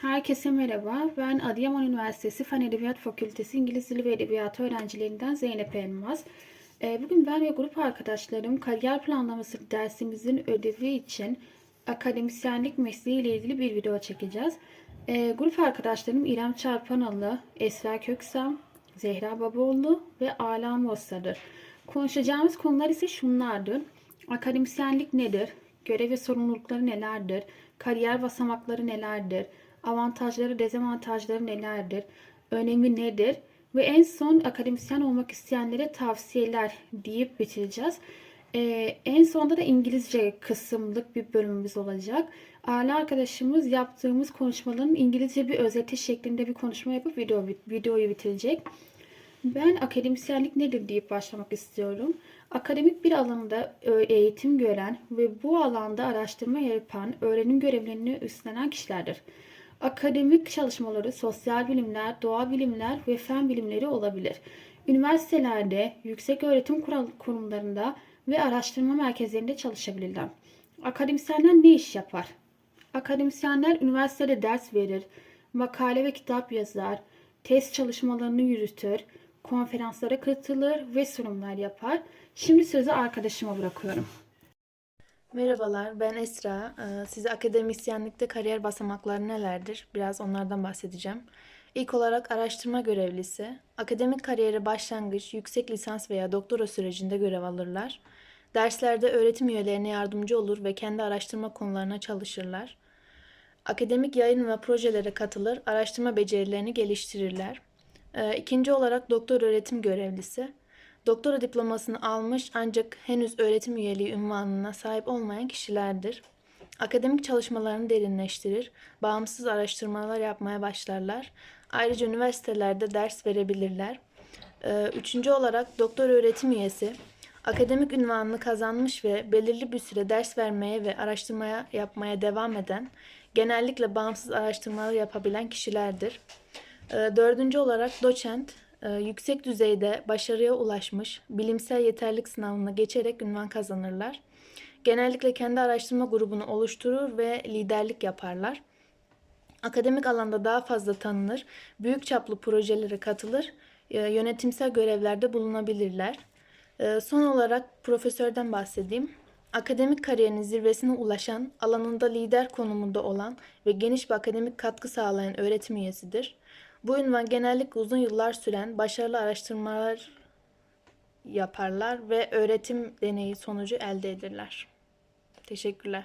Herkese merhaba. Ben Adıyaman Üniversitesi Fen Edebiyat Fakültesi İngiliz Dili ve Edebiyatı öğrencilerinden Zeynep Elmaz. Ee, Bugün ben ve grup arkadaşlarım kariyer planlaması dersimizin ödevi için akademisyenlik mesleği ile ilgili bir video çekeceğiz. Ee, Grup arkadaşlarım İrem Çarpanalı, Esra Köksam, Zehra Babaoğlu ve Ala Mosa'dır. Konuşacağımız konular ise şunlardır. Akademisyenlik nedir? Görev ve sorumlulukları nelerdir? Kariyer basamakları nelerdir? Avantajları, dezavantajları nelerdir? Önemi nedir? Ve en son akademisyen olmak isteyenlere tavsiyeler deyip bitireceğiz. Ee, en sonda da İngilizce kısımlık bir bölümümüz olacak. Aile arkadaşımız yaptığımız konuşmaların İngilizce bir özeti şeklinde bir konuşma yapıp video, videoyu bitirecek. Ben akademisyenlik nedir deyip başlamak istiyorum. Akademik bir alanda e, eğitim gören ve bu alanda araştırma yapan, öğrenim görevlerini üstlenen kişilerdir. Akademik çalışmaları sosyal bilimler, doğa bilimler ve fen bilimleri olabilir. Üniversitelerde, yüksek öğretim kurumlarında ve araştırma merkezlerinde çalışabilirler. Akademisyenler ne iş yapar? Akademisyenler üniversitede ders verir, makale ve kitap yazar, test çalışmalarını yürütür, konferanslara katılır ve sunumlar yapar. Şimdi sözü arkadaşıma bırakıyorum. Merhabalar, ben Esra. Ee, Size akademisyenlikte kariyer basamakları nelerdir? Biraz onlardan bahsedeceğim. İlk olarak araştırma görevlisi. Akademik kariyere başlangıç, yüksek lisans veya doktora sürecinde görev alırlar. Derslerde öğretim üyelerine yardımcı olur ve kendi araştırma konularına çalışırlar. Akademik yayın ve projelere katılır, araştırma becerilerini geliştirirler. Ee, İkinci olarak doktor öğretim görevlisi. Doktora diplomasını almış ancak henüz öğretim üyeliği unvanına sahip olmayan kişilerdir. Akademik çalışmalarını derinleştirir, bağımsız araştırmalar yapmaya başlarlar. Ayrıca üniversitelerde ders verebilirler. Ee, Üçüncü olarak doktor öğretim üyesi. Akademik ünvanını kazanmış ve belirli bir süre ders vermeye ve araştırmaya yapmaya devam eden, genellikle bağımsız araştırmalar yapabilen kişilerdir. Ee, Dördüncü olarak doçent, yüksek düzeyde başarıya ulaşmış, bilimsel yeterlilik sınavına geçerek ünvan kazanırlar. Genellikle kendi araştırma grubunu oluşturur ve liderlik yaparlar. Akademik alanda daha fazla tanınır, büyük çaplı projelere katılır, e, yönetimsel görevlerde bulunabilirler. E, Son olarak profesörden bahsedeyim. Akademik kariyerinin zirvesine ulaşan, alanında lider konumunda olan ve geniş bir akademik katkı sağlayan öğretim üyesidir. Bu ünvan genellikle uzun yıllar süren başarılı araştırmalar yaparlar ve öğretim deneyi sonucu elde ederler. Teşekkürler.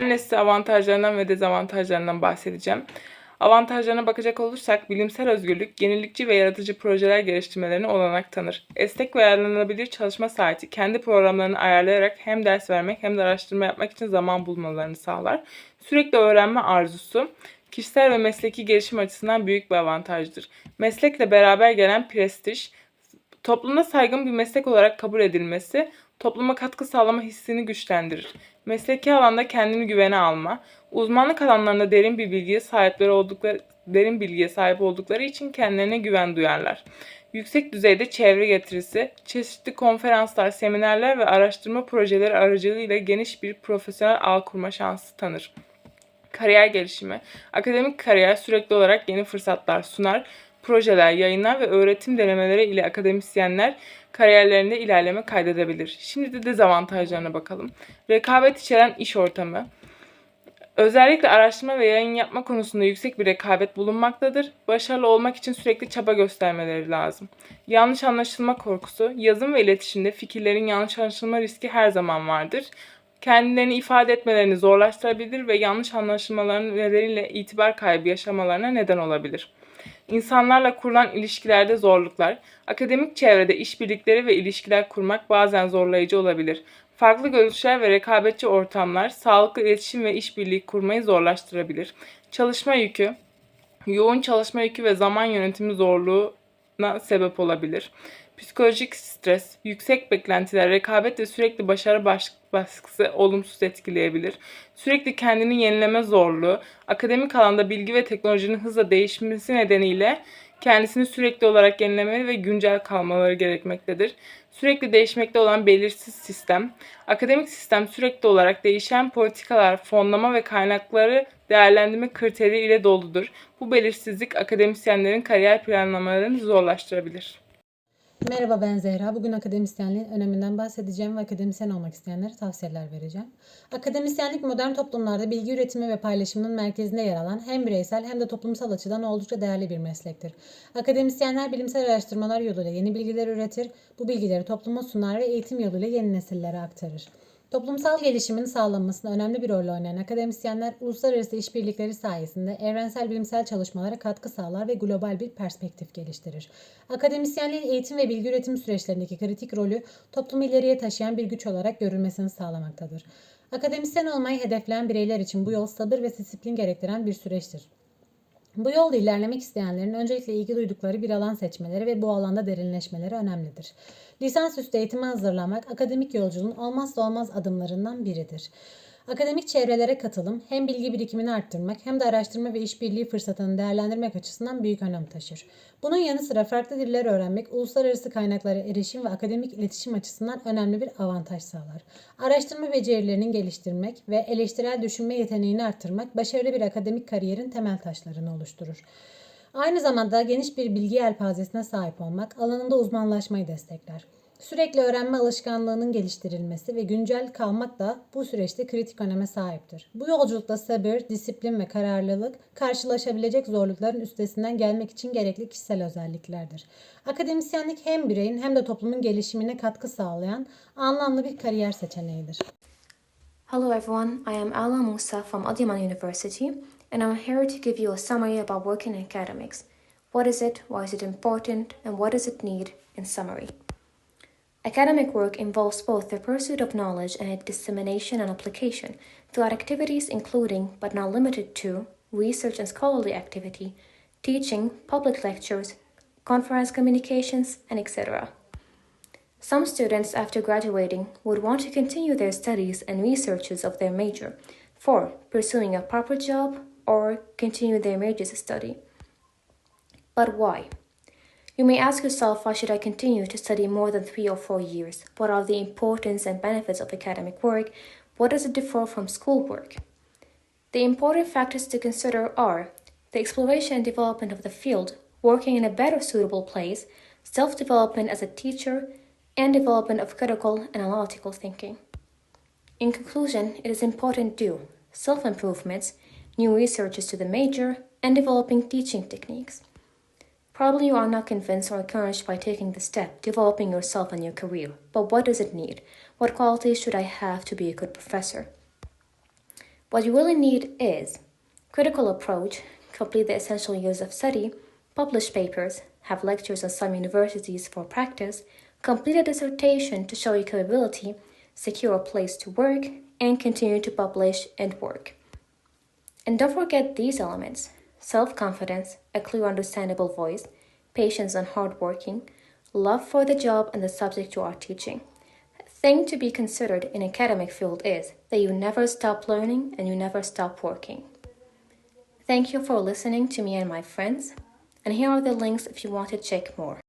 Ben size avantajlarından ve dezavantajlarından bahsedeceğim. Avantajlarına bakacak olursak bilimsel özgürlük, yenilikçi ve yaratıcı projeler geliştirmelerine olanak tanır. Esnek ve ayarlanabilir çalışma saati kendi programlarını ayarlayarak hem ders vermek hem de araştırma yapmak için zaman bulmalarını sağlar. Sürekli öğrenme arzusu kişisel ve mesleki gelişim açısından büyük bir avantajdır. Meslekle beraber gelen prestij, toplumda saygın bir meslek olarak kabul edilmesi topluma katkı sağlama hissini güçlendirir. Mesleki alanda kendini güvene alma, uzmanlık alanlarında derin bir bilgiye sahipleri oldukları derin bilgiye sahip oldukları için kendilerine güven duyarlar. Yüksek düzeyde çevre getirisi, çeşitli konferanslar, seminerler ve araştırma projeleri aracılığıyla geniş bir profesyonel ağ kurma şansı tanır. Kariyer gelişimi. Akademik kariyer sürekli olarak yeni fırsatlar sunar. Projeler, yayınlar ve öğretim denemeleri ile akademisyenler kariyerlerinde ilerleme kaydedebilir. Şimdi de dezavantajlarına bakalım. Rekabet içeren iş ortamı. Özellikle araştırma ve yayın yapma konusunda yüksek bir rekabet bulunmaktadır. Başarılı olmak için sürekli çaba göstermeleri lazım. Yanlış anlaşılma korkusu. Yazım ve iletişimde fikirlerin yanlış anlaşılma riski her zaman vardır. Kendilerini ifade etmelerini zorlaştırabilir ve yanlış anlaşılmaların nedeniyle itibar kaybı yaşamalarına neden olabilir. İnsanlarla kurulan ilişkilerde zorluklar, akademik çevrede işbirlikleri ve ilişkiler kurmak bazen zorlayıcı olabilir. Farklı görüşler ve rekabetçi ortamlar sağlıklı iletişim ve işbirliği kurmayı zorlaştırabilir. Çalışma yükü, yoğun çalışma yükü ve zaman yönetimi zorluğuna sebep olabilir. Psikolojik stres, yüksek beklentiler, rekabet ve sürekli başarı baş- baskısı olumsuz etkileyebilir. Sürekli kendini yenileme zorluğu, akademik alanda bilgi ve teknolojinin hızla değişmesi nedeniyle kendisini sürekli olarak yenilemeli ve güncel kalmaları gerekmektedir. Sürekli değişmekte olan belirsiz sistem, akademik sistem sürekli olarak değişen politikalar, fonlama ve kaynakları değerlendirme kriteri ile doludur. Bu belirsizlik akademisyenlerin kariyer planlamalarını zorlaştırabilir. Merhaba ben Zehra. Bugün akademisyenliğin öneminden bahsedeceğim ve akademisyen olmak isteyenlere tavsiyeler vereceğim. Akademisyenlik modern toplumlarda bilgi üretimi ve paylaşımının merkezinde yer alan hem bireysel hem de toplumsal açıdan oldukça değerli bir meslektir. Akademisyenler bilimsel araştırmalar yoluyla yeni bilgiler üretir, bu bilgileri topluma sunar ve eğitim yoluyla yeni nesillere aktarır. Toplumsal gelişimin sağlanmasında önemli bir rol oynayan akademisyenler uluslararası işbirlikleri sayesinde evrensel bilimsel çalışmalara katkı sağlar ve global bir perspektif geliştirir. Akademisyenliğin eğitim ve bilgi üretim süreçlerindeki kritik rolü toplumu ileriye taşıyan bir güç olarak görülmesini sağlamaktadır. Akademisyen olmayı hedefleyen bireyler için bu yol sabır ve disiplin gerektiren bir süreçtir. Bu yolda ilerlemek isteyenlerin öncelikle ilgi duydukları bir alan seçmeleri ve bu alanda derinleşmeleri önemlidir. Lisansüstü eğitime hazırlanmak akademik yolculuğun olmazsa olmaz adımlarından biridir. Akademik çevrelere katılım hem bilgi birikimini arttırmak hem de araştırma ve işbirliği fırsatını değerlendirmek açısından büyük önem taşır. Bunun yanı sıra farklı diller öğrenmek uluslararası kaynaklara erişim ve akademik iletişim açısından önemli bir avantaj sağlar. Araştırma becerilerini geliştirmek ve eleştirel düşünme yeteneğini arttırmak başarılı bir akademik kariyerin temel taşlarını oluşturur. Aynı zamanda geniş bir bilgi yelpazesine sahip olmak alanında uzmanlaşmayı destekler. Sürekli öğrenme alışkanlığının geliştirilmesi ve güncel kalmak da bu süreçte kritik öneme sahiptir. Bu yolculukta sabır, disiplin ve kararlılık karşılaşabilecek zorlukların üstesinden gelmek için gerekli kişisel özelliklerdir. Akademisyenlik hem bireyin hem de toplumun gelişimine katkı sağlayan anlamlı bir kariyer seçeneğidir. Hello everyone, I am Ala Musa from Adyman University and I'm here to give you a summary about working in academics. What is it, why is it important, and what does it need in summary? Academic work involves both the pursuit of knowledge and its dissemination and application throughout activities including, but not limited to, research and scholarly activity, teaching, public lectures, conference communications, and etc. Some students, after graduating, would want to continue their studies and researches of their major for pursuing a proper job or continue their major's study. But why? You may ask yourself why should I continue to study more than three or four years? What are the importance and benefits of academic work? What does it differ from schoolwork? The important factors to consider are the exploration and development of the field, working in a better suitable place, self development as a teacher, and development of critical and analytical thinking. In conclusion, it is important to self improvements, new researches to the major, and developing teaching techniques. Probably you are not convinced or encouraged by taking the step, developing yourself and your career. But what does it need? What qualities should I have to be a good professor? What you really need is critical approach, complete the essential years of study, publish papers, have lectures at some universities for practice, complete a dissertation to show your capability, secure a place to work, and continue to publish and work. And don't forget these elements self confidence, a clear, understandable voice, patience and hard working, love for the job and the subject you are teaching. Thing to be considered in academic field is that you never stop learning and you never stop working. Thank you for listening to me and my friends, and here are the links if you want to check more.